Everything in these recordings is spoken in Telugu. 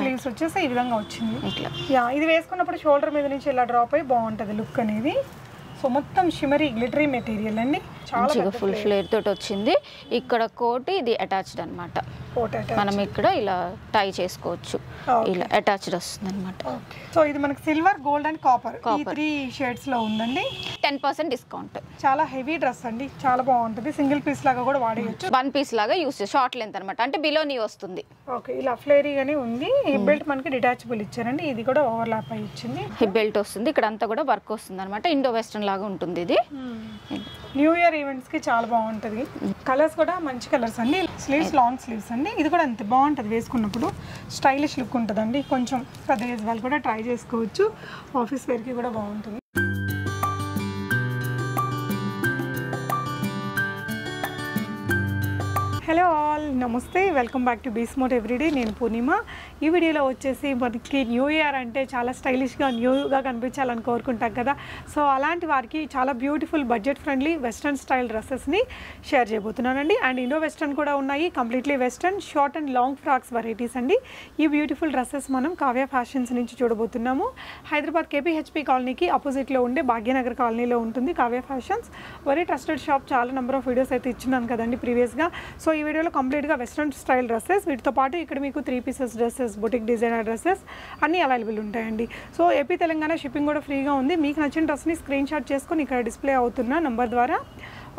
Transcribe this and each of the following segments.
స్లీవ్స్ వచ్చేసి ఈ విధంగా వచ్చింది. ఇట్లా. యా ఇది వేసుకున్నప్పుడు షోల్డర్ మీద నుంచి ఇలా డ్రాప్ అయ్యి బాగుంటుంది లుక్ అనేది. సో మొత్తం షిమరీ గ్లిటరీ మెటీరియల్ అండి. చాలా ఫుల్ ఫ్లేర్ తోటి వచ్చింది. ఇక్కడ కోట్ ఇది అటాచ్డ్ అనమాట మనం ఇక్కడ ఇలా టై చేసుకోవచ్చు. ఇలా అటాచ్డ్ వస్తుంది అనమాట సో ఇది మనకి silver gold and copper. Three షేడ్స్లో ఉందండి. టెన్ పర్సెంట్ డిస్కౌంట్ చాలా హెవీ డ్రెస్ అండి. చాలా బాగుంటుంది. సింగిల్ పీస్ లాగా కూడా వాడేయచ్చు. వన్ పీస్ లాగా యూస్ చేసి షార్ట్ లెంత్ అనమాట అంటే బిలో నీ వస్తుంది. ఓకే ఇలా ఫ్లేరీగానే ఉంది. ఈ బెల్ట్ మనకి డిటాచబుల్ ఇచ్చారండి. ఇది కూడా ఓవర్ ల్యాప్ అయి ఇచ్చింది. హిప్ బెల్ట్ వస్తుంది. ఇక్కడ అంతా కూడా వర్క్ వస్తుంది అనమాట ఇండో వెస్టర్న్ లాగా ఉంటుంది ఇది. న్యూ ఇయర్ ఈవెంట్స్కి చాలా బాగుంటుంది. కలర్స్ కూడా మంచి కలర్స్ అండి. స్లీవ్స్ లాంగ్ స్లీవ్స్ అండి. ఇది కూడా అంతే బాగుంటుంది వేసుకున్నప్పుడు. స్టైలిష్ లుక్ ఉంటుందండి. కొంచెం పెద్ద ఏజ్ వాళ్ళు కూడా ట్రై చేసుకోవచ్చు. ఆఫీస్ వేర్కి కూడా బాగుంటుంది. హలో ఆల్ నమస్తే వెల్కమ్ బ్యాక్ టు బీస్మోట్ ఎవ్రీడే నేను పూర్ణిమ. ఈ వీడియోలో వచ్చేసి మనకి న్యూ ఇయర్ అంటే చాలా స్టైలిష్గా న్యూగా కనిపించాలని కోరుకుంటాం కదా. సో అలాంటి వారికి చాలా beautiful budget friendly western style డ్రెస్సెస్ని share చేయబోతున్నానండి. అండ్ ఇండో వెస్ట్రన్ కూడా ఉన్నాయి completely western short and long frocks varieties అండి. ఈ బ్యూటిఫుల్ డ్రెస్సెస్ మనం కావ్య ఫ్యాషన్స్ నుంచి చూడబోతున్నాము. హైదరాబాద్ కేపీహెచ్పి కాలనీకి ఆపోజిట్లో ఉండే భాగ్యనగర్ కాలనీలో ఉంటుంది Kavya Fashions. Very trusted shop చాలా నెంబర్ ఆఫ్ వీడియోస్ అయితే ఇచ్చినాను కదండి ప్రీవియస్గా సో ఈ వీడియోలో కంప్లీట్గా వెస్ట్రన్ స్టైల్ డ్రెస్సెస్ వీటితో పాటు ఇక్కడ మీకు three pieces dresses boutique designer dresses అన్నీ అవైలబుల్ ఉంటాయండి. సో ఏపీ తెలంగాణ షిప్పింగ్ కూడా ఫ్రీగా ఉంది. మీకు నచ్చిన డ్రెస్ని స్క్రీన్ షాట్ చేసుకొని ఇక్కడ డిస్ప్లే అవుతున్న నంబర్ ద్వారా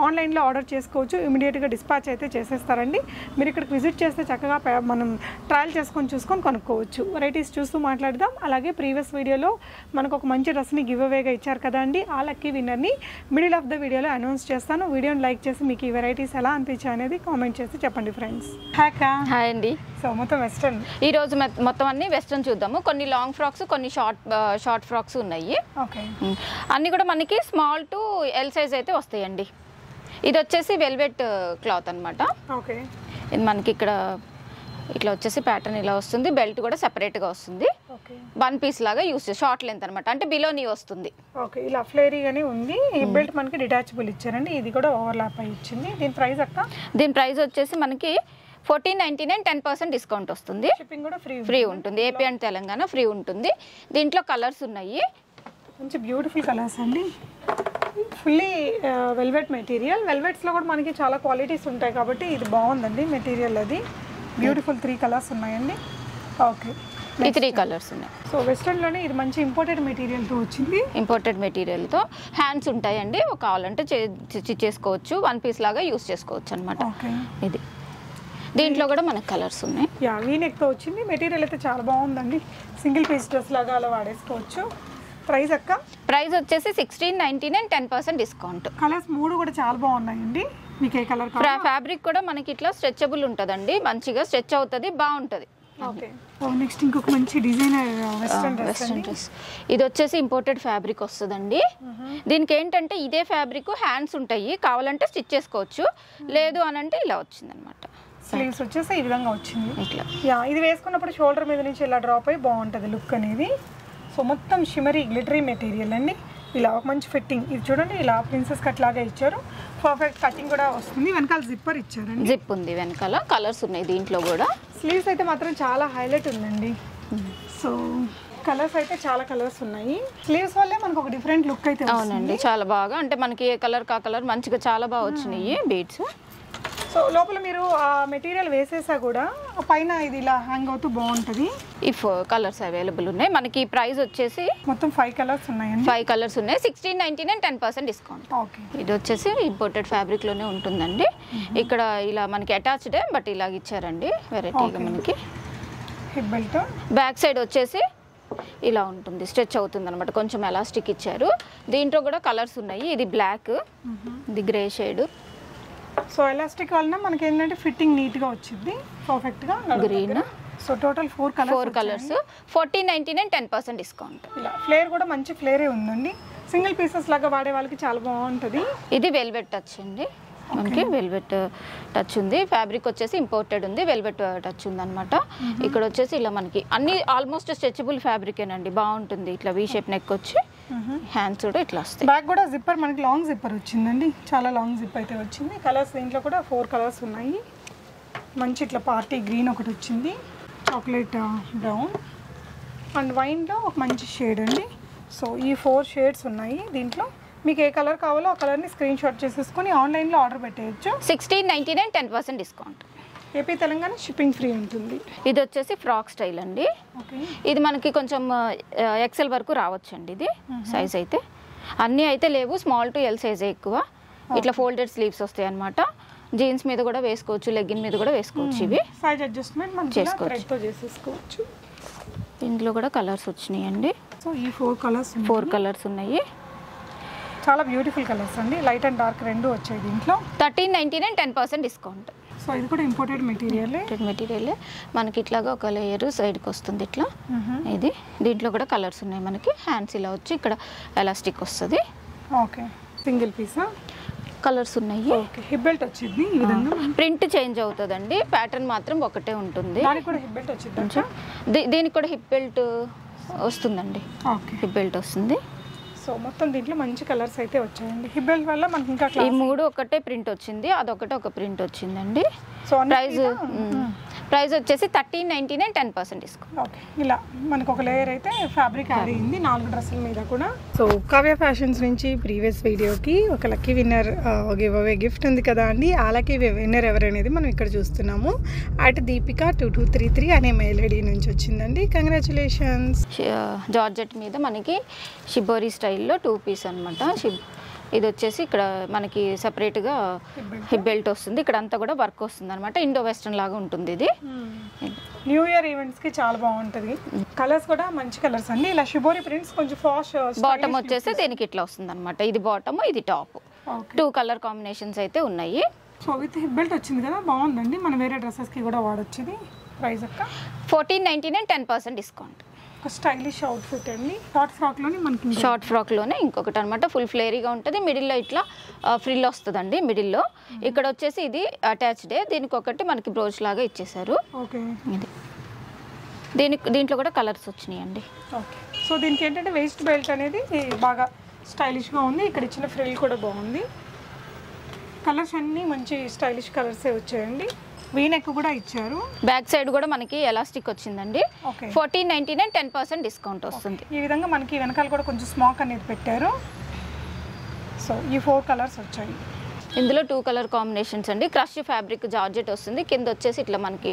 ఆన్లైన్లో ఆర్డర్ చేసుకోవచ్చు. ఇమీడియట్గా డిస్పాచ్ అయితే చేసేస్తారండి. మీరు ఇక్కడికి విజిట్ చేస్తే చక్కగా మనం ట్రయల్ చేసుకొని చూసుకొని కొనుక్కోవచ్చు. వెరైటీస్ చూస్తూ మాట్లాడదాం. అలాగే ప్రీవియస్ వీడియోలో మనకు ఒక మంచి డ్రెస్ని గివ్ అవేగా ఇచ్చారు కదా అండి. ఆ లక్కీ విన్నర్ని మిడిల్ ఆఫ్ ద వీడియోలో అనౌన్స్ చేస్తాను. వీడియోని లైక్ చేసి మీకు ఈ వెరైటీస్ ఎలా అనిపించాయి అనేది కామెంట్ చేసి చెప్పండి ఫ్రెండ్స్. హ్యాకా హాయ్ అండి. సో మొత్తం వెస్టర్న్. ఈ రోజు మొత్తం అన్ని వెస్ట్రన్ చూద్దాము. కొన్ని లాంగ్ ఫ్రాక్స్ కొన్ని షార్ట్ షార్ట్ ఫ్రాక్స్ ఉన్నాయి. అన్ని కూడా మనకి స్మాల్ టు ఎల్ సైజ్ అయితే వస్తాయండి. ఇది వచ్చేసి వెల్వెట్ క్లాత్ అన్నమాట. ఓకే. ఇది మనకి ఇక్కడ ఇట్లా వచ్చేసి ప్యాటర్న్ ఇలా వస్తుంది. బెల్ట్ కూడా సెపరేట్గా వస్తుంది. వన్ పీస్ లాగా యూస్ చేసి షార్ట్ లెంత్ అనమాట అంటే బిలో నీ వస్తుంది. ఓకే. ఇలా ఫ్లేరీగానే ఉంది. ఈ బెల్ట్ మనకి డిటాచబుల్ ఇచ్చారండి. ఇది కూడా ఓవర్ ల్యాప్ అయి ఇచ్చింది. దీని ప్రైస్ అక్క? దీని ప్రైస్ వచ్చేసి మనకి fourteen ninety nine ten percent discount వస్తుంది. షిప్పింగ్ కూడా ఫ్రీ ఫ్రీ ఉంటుంది. ఏపీ అండ్ తెలంగాణ ఫ్రీ ఉంటుంది. దీంట్లో కలర్స్ ఉన్నాయి. మంచి బ్యూటిఫుల్ కలర్స్ అండి. Fully velvet material. వెల్వెట్స్లో కూడా మనకి చాలా క్వాలిటీస్ ఉంటాయి కాబట్టి ఇది బాగుందండి మెటీరియల్ అది. బ్యూటిఫుల్ త్రీ కలర్స్ ఉన్నాయండి. ఓకే. త్రీ కలర్స్ ఉన్నాయి. సో వెస్ట్రన్లోనే ఇది మంచి ఇంపోర్టెడ్ మెటీరియల్తో వచ్చింది. ఇంపోర్టెడ్ మెటీరియల్తో హ్యాండ్స్ ఉంటాయండి. ఒక కావాలంటే చే- చేసుకోవచ్చు. వన్ పీస్ లాగా యూస్ చేసుకోవచ్చు అనమాట ఓకే. ఇది. దీంట్లో కూడా మనకు కలర్స్ ఉన్నాయి. యా వీనెక్తో వచ్చింది. మెటీరియల్ అయితే చాలా బాగుందండి. సింగిల్ పీస్ డ్రెస్ లాగా అలా వాడేసుకోవచ్చు. ప్రైస్ అక్క? ప్రైస్ వచ్చేసి sixteen ninety nine ten percent discount colours మూడు కూడా చాలా బాగున్నాయండి. మీకు ఏ కలర్ కావాలి? ఫ్యాబ్రిక్ కూడా మనకి ఇట్లా స్ట్రెచబుల్ ఉంటుందండి. మంచిగా స్ట్రెచ్ అవుతుంది బాగుంటుంది. ఓకే. నెక్స్ట్ ఇంకొక మంచి డిజైనర్ వెస్ట్రన్ డ్రెస్ అండి. ఇది వచ్చేసి ఇంపోర్టెడ్ ఫ్యాబ్రిక్ వస్తుందండి. దీనికి ఏంటంటే ఇదే ఫ్యాబ్రిక్ హ్యాండ్స్ ఉంటాయి. కావాలంటే స్టిచ్ చేసుకోవచ్చు. లేదు అని అంటే ఇలా వచ్చిందనమాట. స్లీవ్స్ వచ్చేసి ఈ విధంగా వచ్చింది. ఇట్లా. యా ఇది వేసుకున్నప్పుడు షోల్డర్ మీద నుంచి ఇలా డ్రాప్ అయ్యి బాగుంటుంది లుక్ అనేది. సో మొత్తం షిమరీ గ్లిటరీ మెటీరియల్ అండి. ఇలా ఒక మంచి ఫిట్టింగ్ ఇది చూడండి ఇలా ప్రిన్సెస్ కట్ లాగా ఇచ్చారు. పర్ఫెక్ట్ కటింగ్ కూడా వస్తుంది. వెనకాల జిప్పర్ ఇచ్చారండి. జిప్ ఉంది వెనకాల. కలర్స్ ఉన్నాయి దీంట్లో కూడా. స్లీవ్స్ అయితే మాత్రం చాలా హైలైట్ ఉందండి. సో కలర్స్ అయితే చాలా కలర్స్ ఉన్నాయి. స్లీవ్స్ వల్లే మనకు ఒక డిఫరెంట్ లుక్ అయితే అవునండి చాలా బాగా. అంటే మనకి ఏ కలర్ కా కలర్ మంచిగా చాలా బాగా వచ్చినాయి బీడ్స్ సో లోపల మీరు ఆ మెటీరియల్ వేసేసా కూడా? పైన ఇది ఇలా హ్యాంగ్ అవుతూ బాగుంటుంది. ఇఫ్ కలర్స్ అవైలబుల్ ఉన్నాయి. మనకి ప్రైస్ వచ్చేసి మొత్తం ఫైవ్ కలర్స్ ఉన్నాయండి. ఫైవ్ కలర్స్ ఉన్నాయి. Sixteen ninety nine ten percent discount okay ఇది వచ్చేసి ఇంపోర్టెడ్ ఫ్యాబ్రిక్లోనే ఉంటుందండి. ఇక్కడ ఇలా మనకి అటాచ్డే బట్ ఇలాగ ఇచ్చారండి. వెరైటీగా మనకి. బ్యాక్ సైడ్ వచ్చేసి ఇలా ఉంటుంది. స్ట్రెచ్ అవుతుంది అనమాట కొంచెం ఎలాస్టిక్ ఇచ్చారు. దీంట్లో కూడా కలర్స్ ఉన్నాయి. ఇది బ్లాక్ ఇది గ్రే షేడ్ సో ఎలాస్టిక్ వలన మనకి ఏంటంటే ఫిట్టింగ్ నీట్గా వచ్చింది పర్ఫెక్ట్గా Green. So total four colours four colours fourteen ninety nine ten percent discount ఇలా ఫ్లేర్ కూడా మంచి ఫ్లేరే ఉందండి. సింగిల్ పీసెస్ లాగా వాడే వాళ్ళకి చాలా బాగుంటుంది. ఇది వెల్వెట్ టచ్ అండి. మనకి వెల్వెట్ టచ్ ఉంది. ఫ్యాబ్రిక్ వచ్చేసి ఇంపోర్టెడ్ ఉంది. వెల్వెట్ టచ్ ఉంది అనమాట ఇక్కడ వచ్చేసి ఇలా మనకి అన్ని ఆల్మోస్ట్ స్ట్రెచబుల్ ఫ్యాబ్రికేనండి బాగుంటుంది. ఇట్లా వీ షేప్ నెక్ వచ్చి. హ్యాండ్స్ కూడా ఇట్లా వస్తాయి. బ్యాక్ కూడా జిప్పర్ మనకి లాంగ్ జిప్పర్ వచ్చిందండి. చాలా లాంగ్ జిప్ అయితే వచ్చింది. కలర్స్ దీంట్లో కూడా ఫోర్ కలర్స్ ఉన్నాయి. మంచి ఇట్లా పార్టీ గ్రీన్ ఒకటి వచ్చింది. చాక్లెట్ బ్రౌన్ అండ్ వైన్లో ఒక మంచి షేడ్ అండి. సో ఈ ఫోర్ షేడ్స్ ఉన్నాయి దీంట్లో. మీకు ఏ కలర్ కావాలో ఆ కలర్ని స్క్రీన్ షాట్ చేసేసుకొని ఆన్లైన్లో ఆర్డర్ పెట్టేయచ్చు. Sixteen ninety nine ten percent discount AP Telangana shipping free ఉంటుంది. ఇది వచ్చేసి ఫ్రాక్ స్టైల్ అండి. ఇది మనకి కొంచెం ఎక్సెల్ వరకు రావచ్చండి ఇది సైజ్ అయితే. అన్నీ అయితే లేవు స్మాల్ టు ఎల్ సైజే ఎక్కువ. ఇట్లా ఫోల్డెడ్ స్లీవ్స్ వస్తాయి అనమాట జీన్స్ మీద కూడా వేసుకోవచ్చు లెగ్గిన్ మీద కూడా వేసుకోవచ్చు ఇవి. సైజ్ అడ్జస్ట్మెంట్ మనం చేసుకోవచ్చు. ఇందులో కూడా కలర్స్ వచ్చినాయండి. సో ఈ ఫోర్ కలర్స్ ఫోర్ కలర్స్ ఉన్నాయి. చాలా బ్యూటిఫుల్ కలర్స్ అండి. లైట్ అండ్ డార్క్ రెండు వచ్చాయి దీంట్లో. Thirteen ninety nine ten percent discount so ఇది కూడా ఇంపోర్టెడ్ మెటీరియల్ మెటీరియల్ మనకి ఇట్లాగా ఒక లేయర్ సైడ్కి వస్తుంది ఇట్లా. ఇది. దీంట్లో కూడా కలర్స్ ఉన్నాయి మనకి. హ్యాండ్స్ ఇలా వచ్చి ఇక్కడ ఎలాస్టిక్ వస్తుంది. ఓకే. సింగిల్ పీసా కలర్స్ ఉన్నాయి. ఓకే. హిప్ బెల్ట్ వచ్చింది. ఈ విధంగా ప్రింట్ చేంజ్ అవుతుందండి. ప్యాటర్న్ మాత్రం ఒకటే ఉంటుంది. దానికి కూడా హిప్ బెల్ట్ వచ్చింది కొంచెం. దీ- దీనికి కూడా హిప్ బెల్ట్ వస్తుందండి. ఓకే. హిప్ బెల్ట్ వస్తుంది. సో మొత్తం దీంట్లో మంచి కలర్స్ అయితే వచ్చాయండి. హిప్ బెల్ట్ వల్ల మనకి ఇంకా ఈ మూడు ఒకటే ప్రింట్ వచ్చింది అదొకటే ఒక ప్రింట్ వచ్చిందండి. సో అన్ని ప్రైస్ వచ్చేసి thirteen ninety nine ten percent discount. Okay. ఇలా మనకు ఒక లేయర్ అయితే ఫ్యాబ్రిక్ యాడ్ అయింది నాలుగు డ్రెస్సుల మీద కూడా. సో కావ్య ఫ్యాషన్స్ నుంచి ప్రీవియస్ వీడియోకి ఒక lucky winner giveaway gift ఉంది కదా అండి. ఆ లక్కీ విన్నర్ ఎవరనేది మనం ఇక్కడ చూస్తున్నాము. అటు Deepika two two three three అనే మెయిల్ ఐడి నుంచి వచ్చిందండి. కంగ్రాచులేషన్స్ జార్జెట్ మీద మనకి షిబోరి స్టైల్లో టూ పీస్ అనమాట ఇది వచ్చేసి ఇక్కడ మనకి సపరేట్గా హిప్ బెల్ట్ వస్తుంది. ఇక్కడ అంతా కూడా వర్క్ వస్తుంది అనమాట ఇండో వెస్ట్రన్ లాగా ఉంటుంది ఇది. న్యూ ఇయర్ ఈవెంట్స్కి చాలా బాగుంటది. కలర్స్ కూడా మంచి కలర్స్ అండి ఇలా షిబోరి ప్రింట్స్ కొంచెం ఫాస్ట్ బాటమ్ వచ్చేసి దీనికి ఇట్లా వస్తుంది అనమాట ఇది బాటమ్ ఇది టాప్ టూ కలర్ కాంబినేషన్స్ అయితే ఉన్నాయి. సో విత్ హిప్ బెల్ట్ వచ్చింది కదా బాగుందండి. మన వేరే డ్రెస్సెస్కి కూడా వాడొచ్చు ఇది ప్రైస్ అక్క? Fourteen ninety nine ten percent discount ఒక స్టైలిష్ అవుట్ఫిట్ అండి. షార్ట్ ఫ్రాక్లోని మనకి షార్ట్ ఫ్రాక్లోనే ఇంకొకటి అనమాట ఫుల్ ఫ్లేరీగా ఉంటుంది. మిడిల్లో ఇట్లా ఫ్రిల్ వస్తుందండి మిడిల్లో ఇక్కడ వచ్చేసి ఇది అటాచ్డే దీనికి ఒకటి మనకి బ్రోచ్ లాగా ఇచ్చేసారు ఓకే. ఇది. దీనికి దీంట్లో కూడా కలర్స్ వచ్చినాయండి. ఓకే. సో దీనికి ఏంటంటే వేస్ట్ బెల్ట్ అనేది బాగా స్టైలిష్గా ఉంది. ఇక్కడ ఇచ్చిన ఫ్రిల్ కూడా బాగుంది. కలర్స్ అన్నీ మంచి స్టైలిష్ కలర్సే వచ్చాయండి. వీనెక్ కూడా ఇచ్చారు. బ్యాక్ సైడ్ కూడా మనకి ఎలాస్టిక్ వచ్చిందండి. Fourteen ninety nine ten percent discount వస్తుంది. ఈ విధంగా మనకి వెనకాల కూడా కొంచెం స్మాక్ అనేది పెట్టారు. సో ఈ ఫోర్ కలర్స్ వచ్చాయి. ఇందులో టూ కలర్ కాంబినేషన్స్ అండి. క్రష్ ఫ్యాబ్రిక్ జార్జెట్ వస్తుంది. కింద వచ్చేసి ఇట్లా మనకి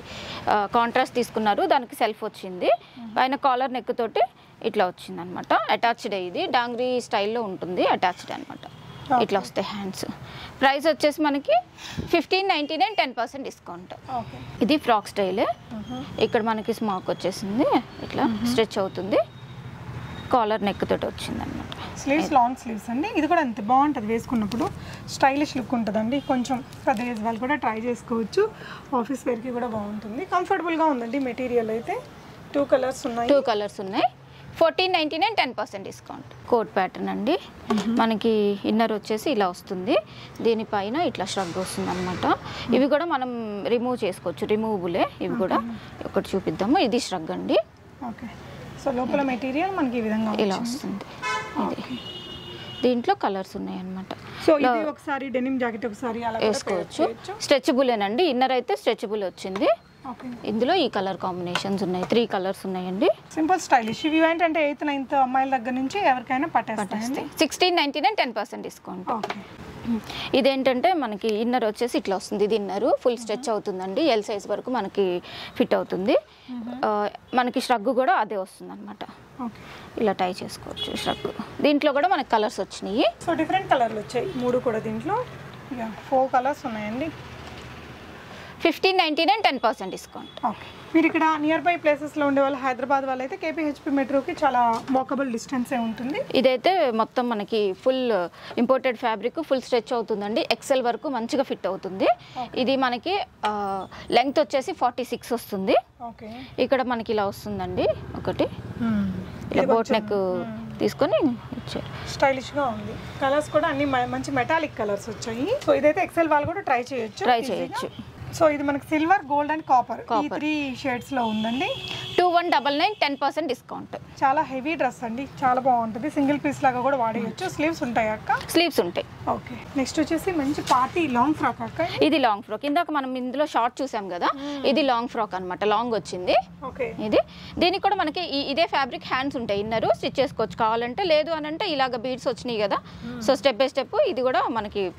కాంట్రాస్ట్ తీసుకున్నారు. దానికి సెల్ఫ్ వచ్చింది. పైన కాలర్ నెక్ తోటి ఇట్లా వచ్చింది అనమాట అటాచ్డ్ ఇది డాంగ్రీ స్టైల్లో ఉంటుంది. అటాచ్డ్ అనమాట ఇట్లా వస్తాయి హ్యాండ్స్. ప్రైస్ వచ్చేసి మనకి fifteen ninety nine ten percent discount ఇది ఫ్రాక్ స్టైల్. ఇక్కడ మనకి స్మాక్ వచ్చేసింది. ఇట్లా స్ట్రెచ్ అవుతుంది. కాలర్ నెక్ తోటి వచ్చింది అనమాట స్లీవ్స్ లాంగ్ స్లీవ్స్ అండి. ఇది కూడా అంతే బాగుంటుంది వేసుకున్నప్పుడు. స్టైలిష్ లుక్ ఉంటుందండి. కొంచెం పెద్ద ఏజ్ వాళ్ళు కూడా ట్రై చేసుకోవచ్చు. ఆఫీస్ వేర్కి కూడా బాగుంటుంది. కంఫర్టబుల్గా ఉందండి మెటీరియల్ అయితే. టూ కలర్స్ ఉన్నాయి. టూ కలర్స్ ఉన్నాయి. Fourteen ninety nine ten percent discount. Coat pattern అండి. మనకి ఇన్నర్ వచ్చేసి ఇలా వస్తుంది. దీనిపైన ఇట్లా ష్రగ్ వస్తుంది అనమాట ఇవి కూడా మనం రిమూవ్ చేసుకోవచ్చు. రిమూవబులే ఇవి కూడా. ఒకటి చూపిద్దాము. ఇది ష్రగ్ అండి. ఓకే. సో లోపల మెటీరియల్ మనకి ఈ విధంగా ఇలా. వస్తుంది. ఇది. దీంట్లో కలర్స్ ఉన్నాయి అనమాట సో ఇది ఒకసారి డెనిమ్ జాకెట్ ఒకసారి వేసుకోవచ్చు. చేయొచ్చు. స్ట్రెచబులేనండి. ఇన్నర్ అయితే స్ట్రెచబుల్ వచ్చింది. ఇందులో ఈ కలర్ కాంబినేషన్స్ ఉన్నాయి. త్రీ కలర్స్ ఉన్నాయండి. సింపుల్ స్టైలిష్ ఇవి ఏంటంటే ఎయిత్ నైన్త్ అమ్మాయిల దగ్గర నుంచి ఎవరికైనా పట్టేస్తాయండి. Sixteen ninety nine ten percent discount ఇదేంటంటే మనకి ఇన్నర్ వచ్చేసి ఇట్లా వస్తుంది. ఇది ఇన్నర్ ఫుల్ స్ట్రెచ్ అవుతుందండి. ఎల్ సైజ్ వరకు మనకి ఫిట్ అవుతుంది. ఆ, మనకి ష్రగ్ కూడా అదే వస్తుంది అనమాట ఇలా టై చేసుకోవచ్చు ష్రగ్ దీంట్లో కూడా మనకి కలర్స్ వచ్చినాయి. సో డిఫరెంట్ కలర్లు వచ్చాయి. మూడు కూడా దీంట్లో. ఫోర్ కలర్స్ ఉన్నాయండి. Fifteen ninety nine ten percent discount. Okay. మీరు ఇక్కడ నియర్ బై ప్లేసెస్లో ఉండే వాళ్ళు హైదరాబాద్ వాళ్ళు అయితే కేపీహెచ్పి మెట్రోకి చాలా వాకబుల్ డిస్టెన్సే ఉంటుంది. ఇదైతే మొత్తం మనకి full imported fabric full stretch అవుతుందండి. ఎక్సెల్ వరకు మంచిగా ఫిట్ అవుతుంది. ఇది మనకి లెంగ్త్ వచ్చేసి ఫార్టీ సిక్స్ వస్తుంది. ఓకే. ఇక్కడ మనకి ఇలా వస్తుందండి. ఒకటి. ఇలా బోట్ నెక్ తీసుకొని ఇచ్చారు. స్టైలిష్గా ఉంది. కలర్స్ కూడా అన్ని మంచి మెటాలిక్ కలర్స్ వచ్చాయి. సో ఇదైతే ఎక్సెల్ వాళ్ళు కూడా ట్రై చేయొచ్చు. ట్రై. చేయొచ్చు. సో ఇది మనకి సిల్వర్ గోల్డ్ అండ్ కాపర్. ఈ. త్రీ షేడ్స్లో ఉందండి. Two one double nine ten percent discount. చాలా హెవీ డ్రెస్ అండి. చాలా బాగుంటుంది. సింగిల్ పీస్ లాగా కూడా వాడేయచ్చు. స్లీవ్స్ ఉంటాయి అక్క? స్లీవ్స్ ఉంటాయి. ఓకే. నెక్స్ట్ వచ్చేసి మంచి పార్టీ లాంగ్ ఫ్రాక్ అక్క. ఇది లాంగ్ ఫ్రాక్. ఇందాక మనం ఇందులో షార్ట్ చూసాం కదా? ఇది లాంగ్ ఫ్రాక్ అన్నమాట. లాంగ్ వచ్చింది. ఓకే. ఇది. దీనికి కూడా మనకి ఇదే ఫ్యాబ్రిక్ హ్యాండ్స్ ఉంటాయి. ఇన్నర్ స్టిచ్ చేసుకోవచ్చు కావాలంటే లేదు అని అంటే ఇలాగ బీడ్స్ వచ్చినాయి కదా? సో స్టెప్ బై స్టెప్ ఇది కూడా మనకి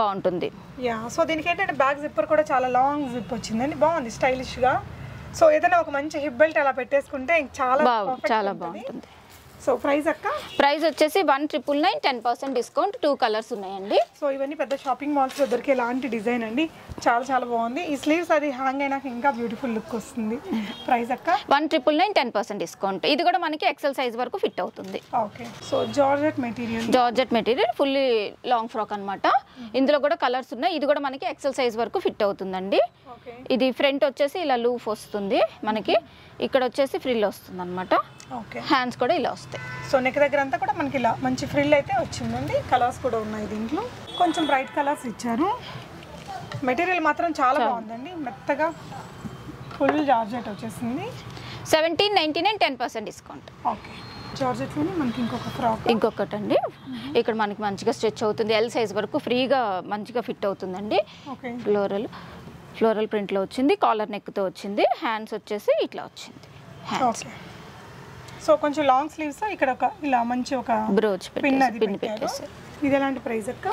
బాగుంటుంది. యా సో దీనికి ఏంటంటే బ్యాక్ జిప్పర్ కూడా చాలా లాంగ్ జిప్ వచ్చిందండి. బాగుంది స్టైలిష్గా. సో ఏదైనా ఒక మంచి హిప్ బెల్ట్ అలా పెట్టేసుకుంటే ఇంక చాలా చాలా. బాగుంటుంది. సో ప్రైస్ అక్క? ప్రైస్ వచ్చేసి one triple nine ten percent discount two colours ఉన్నాయండి. సో ఇవన్నీ పెద్ద షాపింగ్ మాల్స్లో దొరికే లాంటి డిజైన్ అండి. చాలా చాలా బాగుంది. ఈ స్లీవ్స్ అది హ్యాంగ్ అయినాక ఇంకా బ్యూటిఫుల్ లుక్ వస్తుంది. ప్రైస్ అక్క? One triple nine ten percent discount. ఇది కూడా మనకి ఎక్సెల్ సైజ్ వరకు ఫిట్ అవుతుంది. Okay so georgette material georgette material fully long frock అన్నమాట. ఇందులో కూడా కలర్స్ ఉన్నాయి. ఇది కూడా మనకి ఎక్సెల్ సైజ్ వరకు ఫిట్ అవుతుందండి. ఇది ఫ్రంట్ వచ్చేసి ఇలా లూఫ్ వస్తుంది మనకి. ఇక్కడ వచ్చేసి ఫ్రిల్ వస్తుంది అనమాట ఓకే. హ్యాండ్స్ కూడా ఇలా వస్తాయి. సో నెక్ దగ్గర అంతా కూడా మనకి ఇలా మంచి ఫ్రిల్ అయితే వచ్చిందండి. కలర్స్ కూడా ఉన్నాయి దీంట్లో. కొంచెం బ్రైట్ కలర్స్ ఇచ్చారు. మెటీరియల్ మాత్రం చాలా బాగుందండి. మెత్తగా ఫుల్ జార్జెట్ వచ్చేసింది. Seventeen ninety nine ten percent discount okay. జార్జెట్లోనే మనకి ఇంకొక ఫ్రాక్ ఇంకొకటి అండి ఇక్కడ మనకి మంచిగా స్ట్రెచ్ అవుతుంది. ఎల్ సైజ్ వరకు ఫ్రీగా మంచిగా ఫిట్ అవుతుందండి. ఫ్లోరల్ ఫ్లోరల్ ప్రింట్లో వచ్చింది కాలర్ నెక్తో వచ్చింది హ్యాండ్స్ వచ్చేసి ఇట్లా వచ్చింది. హ్యాండ్స్ సో కొంచెం లాంగ్ స్లీవ్స్ ఇక్కడ ఒక ఇలా మంచి ఒక బ్రోచ్ పిన్ పిన్ పెట్టేసి. ఇది ఎలాంటి ప్రైస్ అక్క?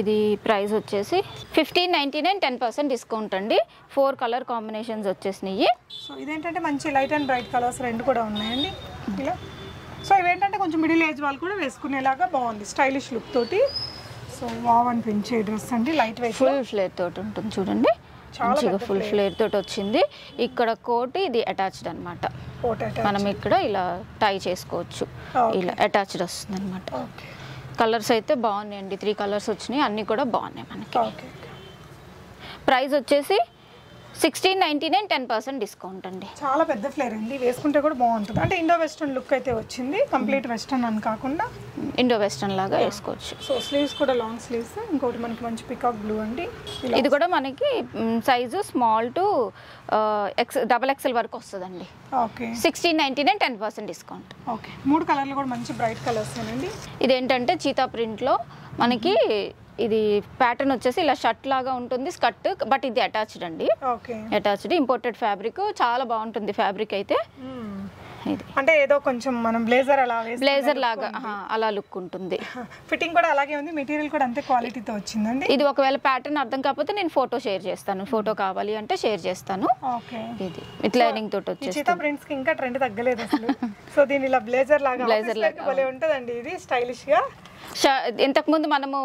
ఇది ప్రైస్ వచ్చేసి fifteen ninety nine ten percent discount అండి. ఫోర్ కలర్ కాంబినేషన్స్ వచ్చేసినాయి. సో ఇదేంటంటే మంచి లైట్ అండ్ బ్రైట్ కలర్స్ రెండు కూడా ఉన్నాయండి. ఇలా. సో ఇవేంటంటే కొంచెం మిడిల్ ఏజ్ వాళ్ళు కూడా వేసుకునేలాగా బాగుంది స్టైలిష్ లుక్ తోటి. సో వావ్ అనిపించే డ్రెస్ అండి లైట్ వెయిట్ ఫుల్ ఫ్లేర్ తోటి ఉంటుంది చూడండి. మంచిగా ఫుల్ ఫ్లేర్ తోటి వచ్చింది. ఇక్కడ కోట్ ఇది అటాచ్డ్ అనమాట మనం ఇక్కడ ఇలా టై చేసుకోవచ్చు. ఇలా అటాచ్డ్ వస్తుంది అనమాట కలర్స్ అయితే బాగున్నాయండి. త్రీ కలర్స్ వచ్చినాయి. అన్నీ కూడా బాగున్నాయి మనకి. ప్రైస్ వచ్చేసి sixteen ninety nine ten percent discount అండి. చాలా పెద్ద ఫ్లేర్ అండి వేసుకుంటే కూడా బాగుంటుంది. అంటే ఇండో వెస్ట్రన్ లుక్ అయితే వచ్చింది. కంప్లీట్ వెస్ట్రన్ అని కాకుండా. ఇండో వెస్టర్న్ లాగా వేసుకోవచ్చు. సో స్లీవ్స్ కూడా లాంగ్ స్లీవ్స్ ఇంకోటి మనకి మంచి పికాక్ బ్లూ అండి. ఇది కూడా మనకి size small to X double XL వరకు వస్తుందండి. Okay sixteen ninety nine ten percent discount. Okay మూడు కలర్లు కూడా మంచి బ్రైట్ కలర్స్ అండి ఇదేంటంటే చీతా ప్రింట్లో మనకి ఇది ప్యాటర్న్ వచ్చేసి ఇలా షర్ట్ లాగా ఉంటుంది స్కర్ట్ బట్ ఇది అటాచ్డ్ అండి. ఓకే. అటాచ్డ్ ఇంపోర్టెడ్ ఫ్యాబ్రిక్ చాలా బాగుంటుంది ఫ్యాబ్రిక్ అయితే. ఇది. అంటే ఏదో కొంచెం మనం బ్లేజర్ అలా బ్లేజర్ లాగా అలా లుక్ ఉంటుంది. ఫిట్టింగ్ కూడా అలాగే ఉంది మెటీరియల్ కూడా అంతే క్వాలిటీతో వచ్చిందండి. ఇది ఒకవేళ ప్యాటర్న్ అర్థం కాకపోతే నేను ఫోటో షేర్ చేస్తాను. ఫోటో కావాలి అంటే షేర్ చేస్తాను. ఓకే. ఇది. ఇట్లా లైనింగ్ తోటి వచ్చేసి చీతా ప్రింట్స్కి ఇంకా ట్రెండ్ తగ్గలేదు అసలు. సో దీని ఇలా బ్లేజర్ లాగా బ్లేజర్ లాగా భలే ఉంటదండి. ఇది స్టైలిష్గా. ఇంతకు ముందు మనము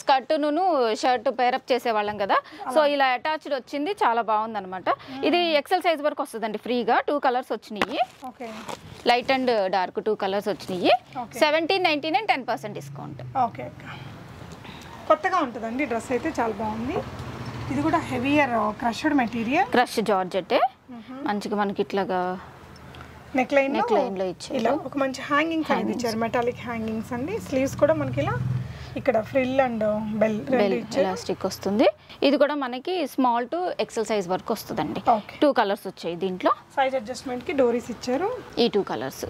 స్కర్ట్ను షర్ట్ పేరప్ చేసేవాళ్ళం కదా. సో ఇలా అటాచ్డ్ వచ్చింది. చాలా బాగుంది అనమాట ఇది ఎక్సెల్ సైజ్ వరకు వస్తుందండి ఫ్రీగా. టూ కలర్స్ వచ్చినాయి. Light and dark two colours వచ్చినాయి. Seventeen ninety nine ten percent discount. Okay కొత్తగా ఉంటుందండి డ్రెస్ అయితే చాలా బాగుంది. ఇది కూడా heavier crushed material. Crush georgette. మంచిగా మనకి ఇట్లాగా నెక్ లైన్ నెక్ లైన్లో ఇచ్చారు. ఇలా ఒక మంచి హ్యాంగింగ్స్ అనేది ఇచ్చారు. మెటాలిక్ హ్యాంగింగ్స్ అండి. స్లీవ్స్ కూడా మనకి ఇలా ఇక్కడ frill and bell bell elastic వస్తుంది. ఇది కూడా మనకి స్మాల్ టు ఎక్సెల్ సైజ్ వరకు వస్తుందండి. టూ కలర్స్ వచ్చాయి దీంట్లో. సైజ్ అడ్జస్ట్మెంట్కి డోరీస్ ఇచ్చారు. ఈ two colours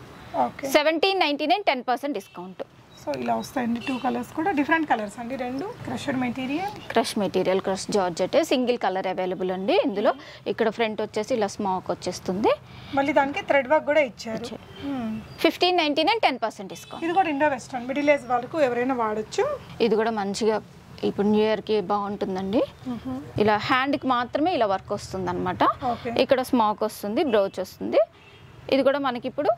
okay seventeen ninety nine ten percent discount so ఇలా వస్తాయండి. టూ కలర్స్ కూడా. డిఫరెంట్ కలర్స్ అండి రెండు. Crusher material crush material crush georgette single colour available అండి ఇందులో. ఇక్కడ ఫ్రంట్ వచ్చేసి ఇలా స్మాక్ వచ్చేస్తుంది. మళ్ళీ దానికి థ్రెడ్ వర్క్ కూడా ఇచ్చారు. Fifteen ninety nine ten percent discount ఇది కూడా ఇండో వెస్టర్న్ మిడిల్ ఏజ్ వాళ్ళకు ఎవరైనా వాడచ్చు. ఇది కూడా మంచిగా ఇప్పుడు న్యూ ఇయర్కి బాగుంటుందండి. ఇలా హ్యాండ్కి మాత్రమే ఇలా వర్క్ వస్తుంది అనమాట ఇక్కడ స్మాక్ వస్తుంది బ్రౌచ్ వస్తుంది. ఇది కూడా మనకి ఇప్పుడు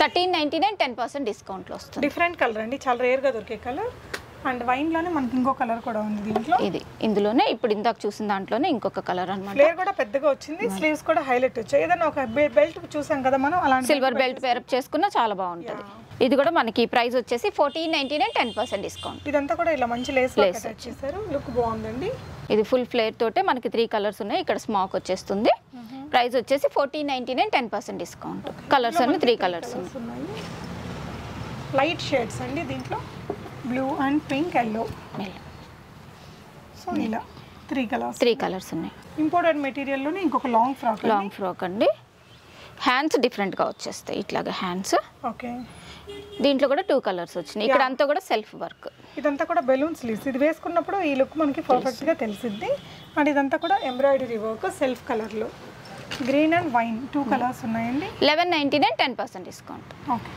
thirteen ninety nine ten percent డిస్కౌంట్లో వస్తుంది. డిఫరెంట్ కలర్ అండి. చాలా రేర్గా దొరికే కలర్. అండ్ వైన్లోనే మనకి ఇంకో కలర్ కూడా ఉంది దీంట్లో. ఇది. ఇందులోనే ఇప్పుడు ఇందాక చూసిన దాంట్లోనే ఇంకొక కలర్ అనమాట ఫ్లేర్ కూడా పెద్దగా వచ్చింది. స్లీవ్స్ కూడా హైలైట్ వచ్చాయి. ఏదైనా ఒక బెల్ట్ చూసాం కదా మనం అలాంటి సిల్వర్ బెల్ట్ పేరప్ చేసుకున్నా చాలా బాగుంటుంది. ఇది కూడా మనకి ప్రైస్ వచ్చేసి fourteen ninety nine ten percent discount. ఇదంతా కూడా ఇలా మంచి లేస్ అటాచ్ చేశారు. లుక్ బాగుందండి. ఇది ఫుల్ ఫ్లేర్ తోటే మనకి త్రీ కలర్స్ ఉన్నాయి. ఇక్కడ స్మాక్ వచ్చేస్తుంది. ప్రైస్ వచ్చేసి fourteen ninety nine ten percent discount. Colours అన్ని త్రీ కలర్స్ లైట్ షేడ్స్ అండి దీంట్లో. Blue and pink yellow so ఇలా. త్రీ కలర్స్ త్రీ కలర్స్ ఉన్నాయి. ఇంపార్టెంట్ మెటీరియల్లోనే ఇంకొక లాంగ్ ఫ్రాక్ లాంగ్ ఫ్రాక్ అండి. హ్యాండ్స్ డిఫరెంట్గా వచ్చేస్తాయి ఇట్లాగా హ్యాండ్స్ ఓకే దీంట్లో కూడా టూ కలర్స్ వచ్చినాయి. ఇక్కడ అంతా కూడా సెల్ఫ్ వర్క్ ఇదంతా కూడా బెలూన్ స్లీవ్స్ ఇది వేసుకున్నప్పుడు ఈ లుక్ మనకి పర్ఫెక్ట్గా తెలిసిద్ది. అండ్ ఇదంతా కూడా ఎంబ్రాయిడరీ వర్క్ సెల్ఫ్ కలర్లో green and wine two colours ఉన్నాయండి. Eleven ninety nine ten percent discount. Okay